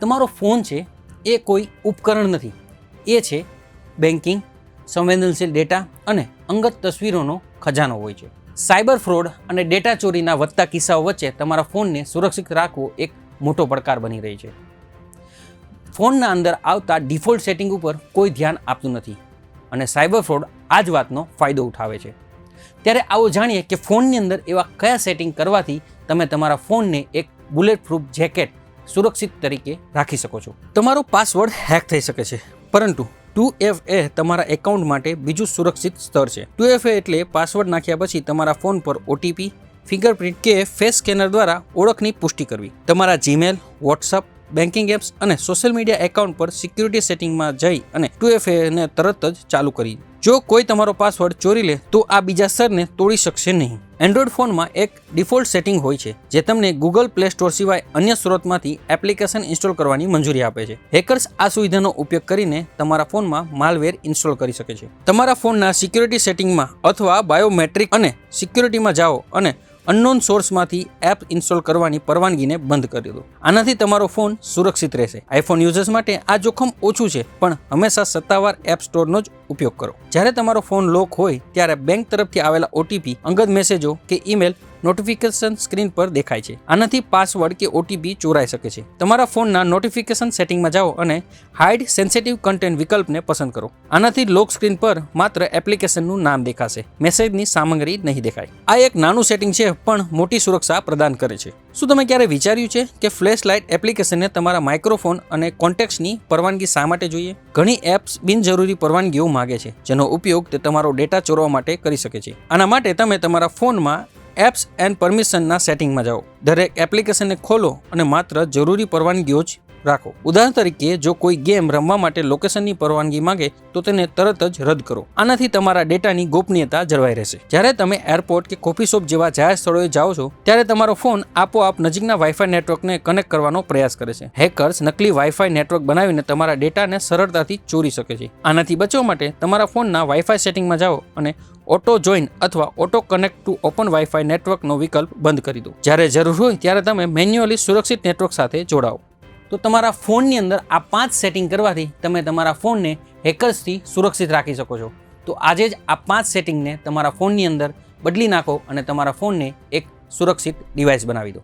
તમારો ફોન છે એ કોઈ ઉપકરણ નથી. એ છે બેન્કિંગ, સંવેદનશીલ ડેટા અને અંગત તસવીરોનો ખજાનો હોય છે. સાયબર ફ્રોડ અને ડેટા ચોરીના વધતા કિસ્સાઓ વચ્ચે તમારા ફોનને સુરક્ષિત રાખવો એક મોટો પડકાર બની રહી છે. ફોનના અંદર આવતા ડિફોલ્ટ સેટિંગ ઉપર કોઈ ધ્યાન આપતું નથી અને સાયબર ફ્રોડ આ જ વાતનો ફાયદો ઉઠાવે છે. ત્યારે આવો જાણીએ કે ફોનની અંદર એવા કયા સેટિંગ કરવાથી તમે તમારા ફોનને એક બુલેટ પ્રૂફ જેકેટ સુરક્ષિત તરીકે રાખી શકો છો. તમારો પાસવર્ડ હેક થઈ શકે છે. પરંતુ ટુ એફ એ તમારા એકાઉન્ટ માટે બીજું સુરક્ષિત સ્તર છે. ટુ એફ એ એટલે પાસવર્ડ નાખ્યા પછી તમારા ફોન પર ઓટીપી, ફિંગરપ્રિન્ટ કે ફેસ સ્કેનર દ્વારા ઓળખની પુષ્ટિ કરવી. તમારા જીમેલ, વોટ્સઅપ બેન્કિંગ એપ્સ અને સોશિયલ મીડિયા એકાઉન્ટ પર સિક્યુરિટી સેટિંગમાં જઈ અને ટુ એફ તરત જ ચાલુ કરી. જો કોઈ તમારો પાસવર્ડ ચોરી લે, તો આ બીજા સરને તોડી શકશે નહીં. એન્ડ્રોઇડ ફોનમાં એક ડિફોલ્ટ સેટિંગ હોય છે, જે તમને ગૂગલ પ્લે સ્ટોર સિવાય અન્ય સ્ત્રોતમાંથી એપ્લિકેશન ઇન્સ્ટોલ કરવાની મંજૂરી આપે છે. હેકર્સ આ સુવિધાનો ઉપયોગ કરીને તમારા ફોનમાં માલવેર ઇન્સ્ટોલ કરી શકે છે. તમારા ફોનના સિક્યુરિટી સેટિંગમાં અથવા બાયોમેટ્રિક અને સિક્યુરિટીમાં જાઓ અને અનનોન સોર્સમાંથી એપ ઇન્સ્ટોલ કરવાની પરવાનગીને બંધ કરી દો આનાથી તમારો ફોન સુરક્ષિત રહેશે. આઈફોન યુઝર્સ માટે આ જોખમ ઓછું છે, પણ હંમેશા સત્તાવાર એપ સ્ટોરનો જ ઉપયોગ કરો. જ્યારે તમારો ફોન લોક હોય, ત્યારે બેંક તરફથી આવેલા ઓટીપી અંગત મેસેજો કે ઈમેલ નોટિફિકેશન સ્ક્રીન પર દેખાય છે. આનાથી પાસવર્ડ કે ઓટીપી ચોરાઈ શકે છે. તમારા ફોનના નોટિફિકેશન સેટિંગમાં જાઓ અને હાઇડ સેન્સિટિવ કન્ટેન્ટ વિકલ્પને પસંદ કરો. આનાથી લોક સ્ક્રીન પર માત્ર એપ્લિકેશનનું નામ દેખાશે. મેસેજની સામગ્રી નહીં દેખાય. આ એક નાનું સેટિંગ છે, પણ મોટી સુરક્ષા પ્રદાન કરે છે. શું તમે ક્યારે વિચાર્યું છે કે ફ્લેશ લાઇટ એપ્લિકેશનને તમારા માઇક્રોફોન અને કોન્ટેક્ટ્સની પરવાનગી શા માટે જોઈએ? ઘણી એપ્સ બિનજરૂરી પરવાનગીઓ માગે છે, જેનો ઉપયોગ તે તમારો ડેટા ચોરવા માટે કરી શકે છે. આના માટે તમે તમારા ફોનમાં એપ્સ એન્ડ પરમિશનના સેટિંગમાં જાઓ. દરેક એપ્લિકેશનને ખોલો અને માત્ર જરૂરી પરવાનગીઓ જ રાખો. ઉદાહરણ તરીકે, જો કોઈ ગેમ રમવા માટે લોકેશનની પરવાનગી માંગે, તો તેને તરત જ રદ કરો. આનાથી તમારા ડેટાની ગોપનીયતા જળવાઈ રહેશે. જ્યારે તમે એરપોર્ટ કે કોફી શોપ જેવા જાહેર સ્થળોએ જાઓ છો, ત્યારે તમારો ફોન આપોઆપ નજીકના વાઈફાઈ નેટવર્કને કનેક્ટ કરવાનો પ્રયાસ કરે છે. હેકર્સ નકલી વાઈફાઈ નેટવર્ક બનાવીને તમારા ડેટાને સરળતાથી ચોરી શકે છે. આનાથી બચવા માટે તમારા ફોનના વાઈફાઈ સેટિંગમાં જાઓ અને ઓટો જોઈન અથવા auto connect to open wifi નેટવર્કનો વિકલ્પ બંધ કરી દો. જ્યારે જરૂર હોય ત્યારે તમે મેન્યુઅલી સુરક્ષિત નેટવર્ક સાથે જોડાઓ. તો તમારા ફોનની અંદર આ પાંચ સેટિંગ કરવાથી તમે તમારા ફોનને હેકર્સથી સુરક્ષિત રાખી શકો છો. તો આજે જ આ પાંચ સેટિંગને તમારા ફોનની અંદર બદલી નાખો અને તમારા ફોનને એક સુરક્ષિત ડિવાઇસ બનાવી દો.